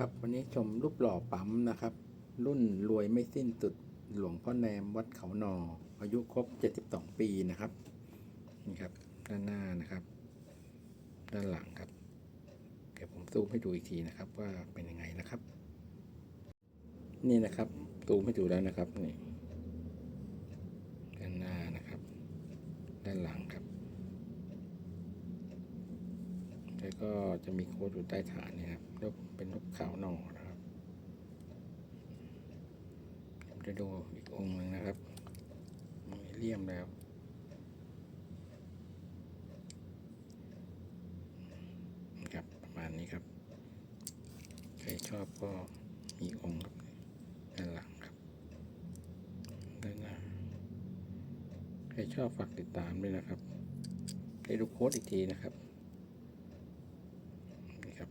ครับวันนี้ชมรูปหล่อปั๊มนะครับ รุ่นรวยไม่สิ้นสุดหลวงพ่อแนมวัดเขานอ อายุครบ 72 ปีนะครับนี่ครับ ด้านหน้านะครับ ด้านหลังครับ เดี๋ยวผมซูมให้ดูอีกทีนะครับ ว่าเป็นยังไงนะครับ นี่นะครับซูมให้ดูแล้วนะครับนี่ด้านหน้านะครับ ด้านหลังครับ แล้วก็จะมีโค้ดอยู่ใต้ฐานนี่ครับรูปเป็นรูปขาวหนอนะครับผมจะดูอีกองค์หนึ่งนะครับมีเลี่ยมแล้วนะครับประมาณนี้ครับ ใครชอบก็มีองค์ครับด้านหลังครับด้านหน้าใครชอบฝากติดตามด้วยนะครับให้ดูโค้ดอีกทีนะครับ นี่ครับ